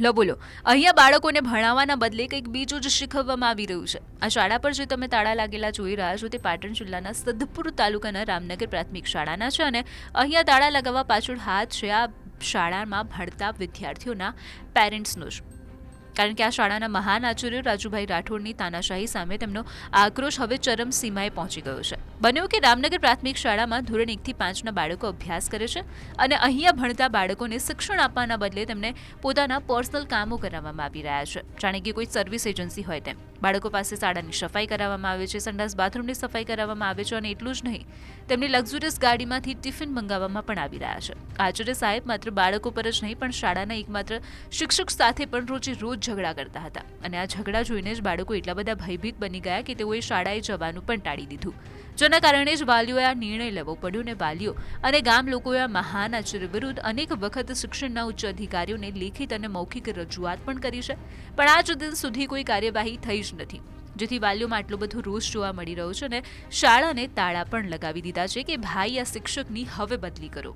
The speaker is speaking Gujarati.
લો બોલો. અહીંયા બાળકોને ભણાવવાના બદલે કંઈક બીજું જ શીખવવામાં આવી રહ્યું છે. આ શાળા પર જે તમે તાળા લાગેલા જોઈ રહ્યા છો તે પાટણ જિલ્લાના સદપુર તાલુકાના રામનગર પ્રાથમિક શાળાના છે અને અહીંયા તાળા લગાવવા પાછળ હાથ છે આ શાળામાં ભણતા વિદ્યાર્થીઓના પેરેન્ટ્સનો જ. કારણ કે આ શાળાના મહાન આચાર્ય રાજુભાઈ રાઠોડની તાનાશાહી સામે તેમનો આક્રોશ હવે ચરમ સીમાએ પહોંચી ગયો છે. બન્યું કે રામનગર પ્રાથમિક શાળામાં ધોરણ એકથી પાંચના બાળકો અભ્યાસ કરે છે અને અહીંયા ભણતા બાળકોને શિક્ષણ આપવાના બદલે તેમને પોતાના પર્સનલ કામો કરાવવામાં આવી રહ્યા છે. જાણે કે કોઈ સર્વિસ એજન્સી હોય તેમ. બાળકો પાસે શાળાની સફાઈ કરાવવામાં આવે છે, સંડાસ બાથરૂમની સફાઈ કરાવવામાં આવે છે અને એટલું જ નહીં, તેમની લક્ઝુરિયસ ગાડીમાંથી ટિફિન મંગાવવામાં પણ આવી રહ્યા છે. આચાર્ય સાહેબ માત્ર બાળકો પર જ નહીં, પણ શાળાના એકમાત્ર શિક્ષક સાથે પણ રોજે રોજ ઝઘડા કરતા હતા અને આ ઝઘડા જોઈને જ બાળકો એટલા બધા ભયભીત બની ગયા કે તેઓએ શાળાએ જવાનું પણ ટાળી દીધું. જેના કારણે જ વાલીઓએ આ નિર્ણય લેવો પડ્યો અને વાલીઓ અને ગામ લોકોએ આ મહાન આચાર્ય વિરુદ્ધ અનેક વખત શિક્ષણના ઉચ્ચ અધિકારીઓને લેખિત અને મૌખિક રજૂઆત પણ કરી છે. પણ આજ દિન સુધી કોઈ કાર્યવાહી થઈ જ નથી. જેથી વાલીઓમાં આટલો બધો રોષ જોવા મળી રહ્યો છે અને શાળાને તાળા પણ લગાવી દીધા છે કે, ભાઈ, આ શિક્ષકની હવે બદલી કરો.